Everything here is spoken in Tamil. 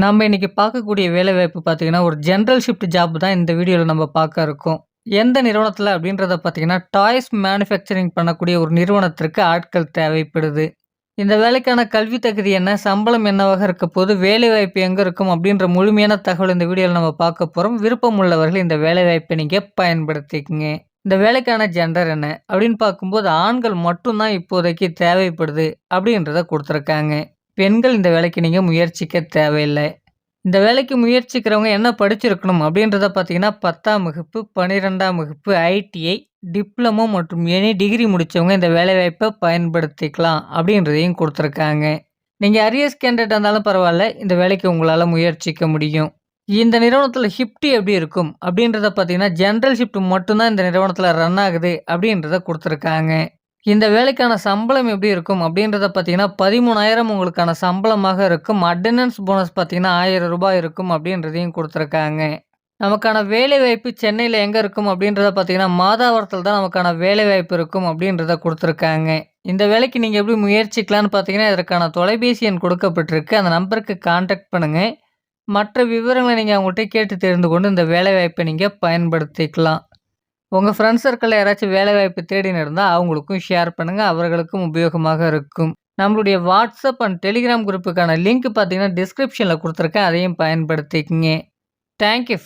நம்ம இன்றைக்கி பார்க்கக்கூடிய வேலைவாய்ப்பு பார்த்தீங்கன்னா, ஒரு ஜென்ரல் ஷிஃப்ட் ஜாப் தான் இந்த வீடியோவில் நம்ம பார்க்க இருக்கோம். எந்த நிறுவனத்தில் அப்படின்றத பார்த்தீங்கன்னா, டாய்ஸ் மேனுஃபேக்சரிங் பண்ணக்கூடிய ஒரு நிறுவனத்திற்கு ஆட்கள் தேவைப்படுது. இந்த வேலைக்கான கல்வி தகுதி என்ன? சம்பளம் என்னவாக இருக்க போது? வேலைவாய்ப்பு எங்கே இருக்கும்? அப்படின்ற முழுமையான தகவல் இந்த வீடியோவில் நம்ம பார்க்க போகிறோம் விருப்பம் உள்ளவர்கள் இந்த வேலைவாய்ப்பை நீங்கள் பயன்படுத்திக்கங்க. இந்த வேலைக்கான ஜெண்டர் என்ன? அப்படின்னு பார்க்கும்போது ஆண்கள் மட்டும் தான் இப்போதைக்கு தேவைப்படுது அப்படின்றத கொடுத்துருக்காங்க பெண்கள் இந்த வேலைக்கு நீங்கள் முயற்சிக்க தேவையில்லை இந்த வேலைக்கு முயற்சிக்கிறவங்க என்ன படிச்சிருக்கணும் அப்படின்றத பார்த்தீங்கன்னா, 10ஆம் வகுப்பு, 12ஆம் வகுப்பு, ஐடிஐ, டிப்ளமோ மற்றும் எனி டிகிரி முடித்தவங்க இந்த வேலைவாய்ப்பை பயன்படுத்திக்கலாம் அப்படின்றதையும் கொடுத்துருக்காங்க நீங்கள் அரியஸ் கேண்டிடேட் இருந்தாலும் பரவாயில்ல இந்த வேலைக்கு உங்களால் முயற்சிக்க முடியும். இந்த நிறுவனத்தில் ஷிஃப்ட்டு எப்படி இருக்கும்? அப்படின்றத பார்த்தீங்கன்னா, ஜென்ரல் ஷிஃப்ட் மட்டும் தான் இந்த நிறுவனத்தில் ரன் ஆகுது அப்படின்றத கொடுத்துருக்காங்க இந்த வேலைக்கான சம்பளம் எப்படி இருக்கும்? அப்படின்றத பார்த்தீங்கன்னா, 13,000 உங்களுக்கான சம்பளமாக இருக்கும். அட்டண்டன்ஸ் போனஸ் பார்த்தீங்கன்னா, ஆயிரம் ரூபாய் இருக்கும் அப்படின்றதையும் கொடுத்துருக்காங்க நமக்கான வேலைவாய்ப்பு சென்னையில் எங்கே இருக்கும்? அப்படின்றத பார்த்தீங்கன்னா, மாதாவரத்தில் தான் நமக்கான வேலைவாய்ப்பு இருக்கும் அப்படின்றத கொடுத்துருக்காங்க இந்த வேலைக்கு நீங்கள் எப்படி முயற்சிக்கலான்னு பார்த்தீங்கன்னா, இதற்கான தொலைபேசி எண் கொடுக்கப்பட்டிருக்கு. அந்த நம்பருக்கு காண்டாக்ட் பண்ணுங்கள் மற்ற விவரங்களை நீங்கள் அவங்கள்ட்ட கேட்டு தெரிந்து கொண்டு இந்த வேலைவாய்ப்பை நீங்கள் பயன்படுத்திக்கலாம். உங்கள் ஃப்ரெண்ட்ஸ் சர்க்கிளில் யாராச்சும் வேலைவாய்ப்பு தேடின்னு இருந்தால் அவங்களுக்கும் ஷேர் பண்ணுங்கள் அவர்களுக்கும் உபயோகமாக இருக்கும். நம்மளுடைய வாட்ஸ்அப் அண்ட் டெலிகிராம் குரூப்புக்கான லிங்க் பார்த்தீங்கன்னா, டிஸ்கிரிப்ஷனில் கொடுத்துருக்கேன் அதையும் பயன்படுத்திக்கங்க. Thank you